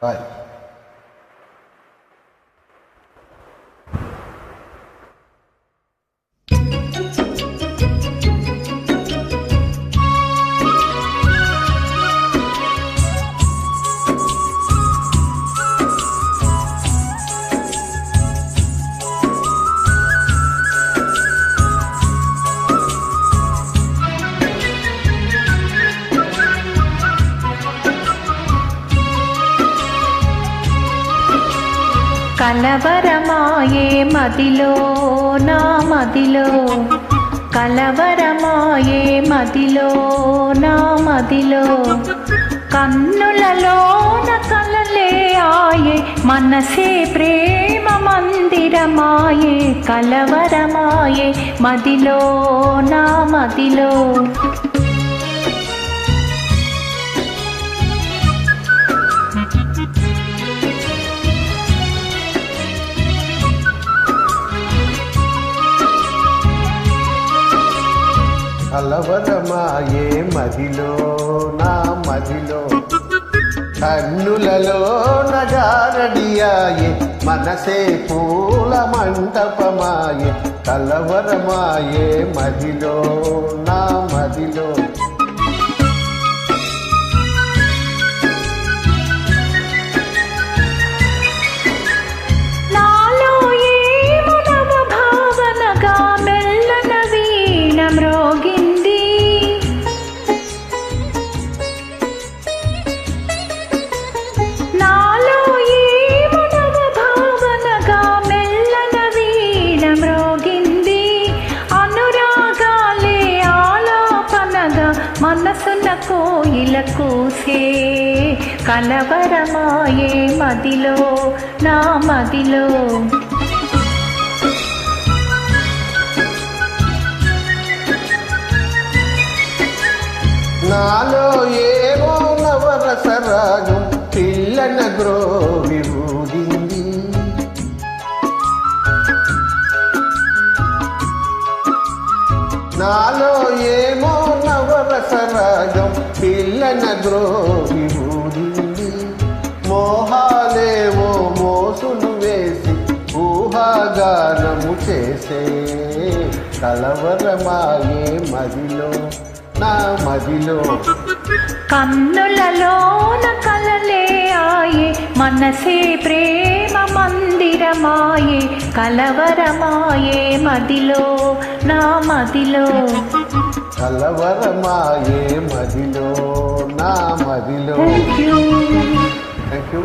は。కలవరమాయే మదిలో నా మదిలో. కలవరమాయే మదిలో నా మదిలో. కన్నులలోన కలలే ఆయే మనసే ప్రేమ మందిరమాయే. కలవరమాయే మదిలో నా మదిలో. కలవరమాయే మదిలో నా మదిలో. కన్నులలో నగారడియాయే మనసే పూల మంటపమాయే. కలవరమాయే మదిలో నా మదిలో. నాలో మ్రోగింది అనురాగాలే ఆలాపనగా మనసున కోయిల కూసే కలవరమాయే మదిలో నా మదిలో. నాలో ఏమో నవరసరాగం పిల్లన గ్రో నాలో ఏమో నవరసరాగం పిల్లన ద్రోహి ఊరింది మోహాలేవో మోసులు వేసి ఊహాగానము చేసే కలవరమాయే మదిలో నా మదిలో. కన్నులలోన కలలే ఆయే మనసే ప్రేమ. కలవరమాయే కలవరమాయే మదిలో నా మదిలో. కలవరమాయే మదిలో నా మదిలో. Thank you thank you